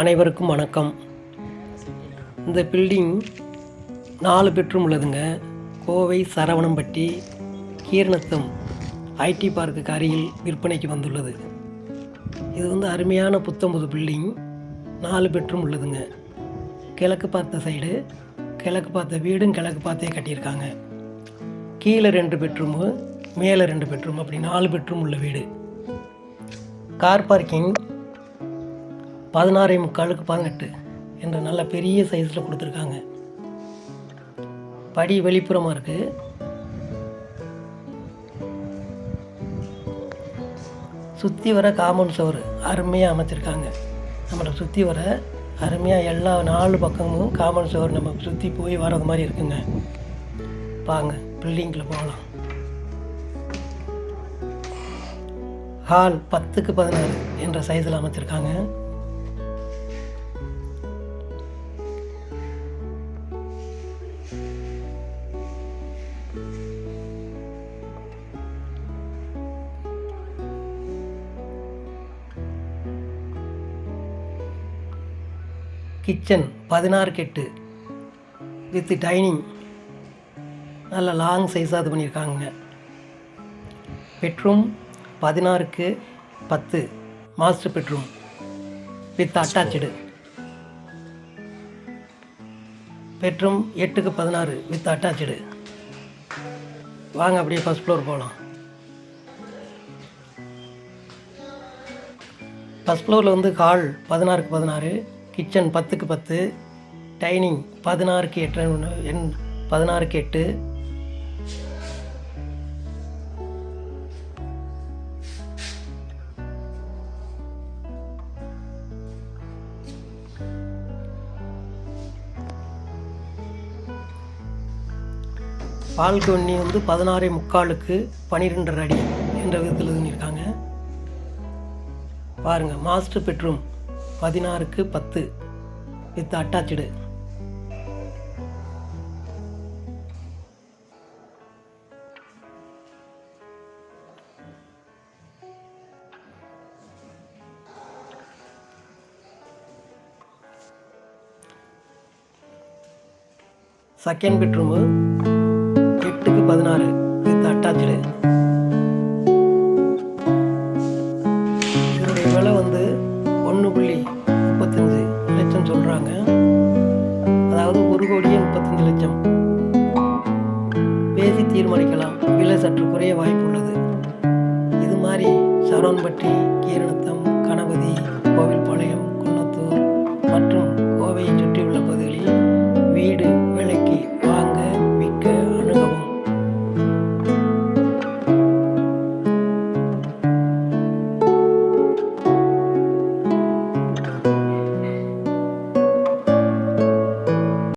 அனைவருக்கும் வணக்கம். இந்த பில்டிங் நாலு பெட்ரூம் உள்ளதுங்க. கோவை சரவணம்பட்டி கீரணத்தம் ஐடி பார்க்குக்கு அருகில் விற்பனைக்கு வந்துள்ளது. இது வந்து அருமையான புத்தம்புது பில்டிங் நாலு பெட்ரூம் உள்ளதுங்க. கிழக்கு பார்த்த சைடு கிழக்கு பார்த்த வீடும் கிழக்கு பார்த்தே கட்டியிருக்காங்க. கீழே ரெண்டு பெட்ரூமு மேலே ரெண்டு பெட்ரூம் அப்படி நாலு பெட்ரூம் உள்ள வீடு. கார் பார்க்கிங் பதினாறே முக்காலுக்கு பதினெட்டு என்ற நல்ல பெரிய சைஸில் கொடுத்துருக்காங்க. படி வெளிப்புறமாக இருக்குது சுற்றி வர காமன் சவர் அருமையாக அமைச்சிருக்காங்க. நம்மளை சுற்றி வர அருமையாக எல்லா நாலு பக்கமும் காமன் சவர் நம்ம சுற்றி போய் வர்றது மாதிரி இருக்குங்க. பாங்க பில்டிங்கில் போகலாம். ஹால் பத்துக்கு பதினாறு என்ற சைஸில் அமைச்சிருக்காங்க. கிச்சன் பதினாறு கெட்டு வித் டைனிங். நல்ல லாங் சைஸாக இது பண்ணியிருக்காங்க. பெட்ரூம் பதினாறுக்கு பத்து. Master bedroom with attach bedroom எட்டுக்கு பதினாறு வித் அட்டாச்சு வாங்க அப்படியே ஃபஸ்ட் ஃப்ளோர் போகலாம் ஃபஸ்ட் ஃப்ளோரில் வந்து ஹால் பதினாறுக்கு பதினாறு. கிச்சன் பத்துக்கு பத்து டைனிங் பதினாறுக்கு எட்டு எண் பதினாறுக்கு எட்டு. பால்கனி வந்து பதினாறே முக்காலுக்கு பன்னிரெண்டரை அடி என்ற விதத்தில் பண்ணியிருக்காங்க பாருங்கள் மாஸ்டர் பெட்ரூம். பதினாறுக்கு பத்து. வித் அட்டாச்சு செகண்ட் பெட்ரூமு எட்டுக்கு பதினாறு வித் அட்டாச்சு அதாவது ஒரு கோடியே முப்பத்தஞ்சு லட்சம். பேசி தீர்மானிக்கலாம். விலை சற்று குறைய வாய்ப்புள்ளது இது மாதிரி சரோன்பட்டி கீரணத்தம் கணபதி கோவில்பாளையம்